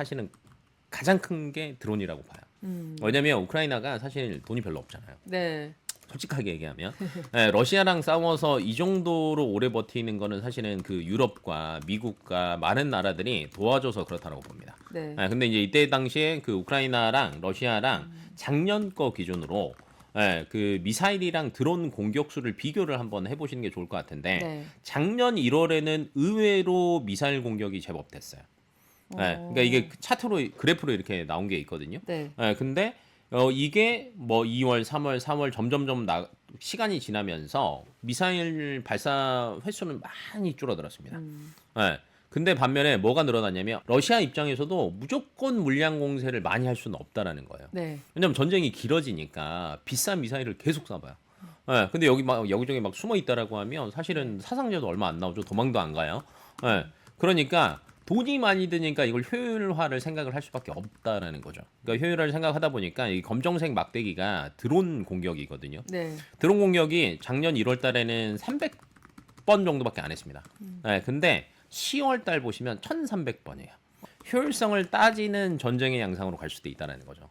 사실은 가장 큰 게 드론이라고 봐요. 음. 왜냐면 우크라이나가 사실 돈이 별로 없잖아요. 네. 솔직하게 얘기하면 예, 러시아랑 싸워서 이 정도로 오래 버티는 거는 사실은 그 유럽과 미국과 많은 나라들이 도와줘서 그렇다고 봅니다. 네. 예, 근데 이제 이때 당시에 그 우크라이나랑 러시아랑 작년 거 기준으로 예, 그 미사일이랑 드론 공격 수를 비교를 한번 해보시는 게 좋을 것 같은데 네. 작년 1월에는 의외로 미사일 공격이 제법 됐어요. 예, 그러니까 이게 차트로 그래프로 이렇게 나온 게 있거든요. 네. 예, 근데 어 이게 뭐 2월, 3월, 4월 점점점 나, 시간이 지나면서 미사일 발사 횟수는 많이 줄어들었습니다. 음. 예. 근데 반면에 뭐가 늘어났냐면 러시아 입장에서도 무조건 물량 공세를 많이 할 수는 없다라는 거예요. 네. 왜냐면 전쟁이 길어지니까 비싼 미사일을 계속 쏴봐요. 예, 근데 여기 막 여기저기 막 숨어 있다라고 하면 사실은 사상자도 얼마 안 나오죠. 도망도 안 가요. 예, 그러니까 돈이 많이 드니까 이걸 효율화를 생각을 할 수밖에 없다라는 거죠. 그러니까 효율화를 생각하다 보니까 이 검정색 막대기가 드론 공격이거든요. 네. 드론 공격이 작년 1월 달에는 300번 정도밖에 안 했습니다. 네, 근데 10월 달 보시면 1,300번이에요. 효율성을 따지는 전쟁의 양상으로 갈 수도 있다는 거죠.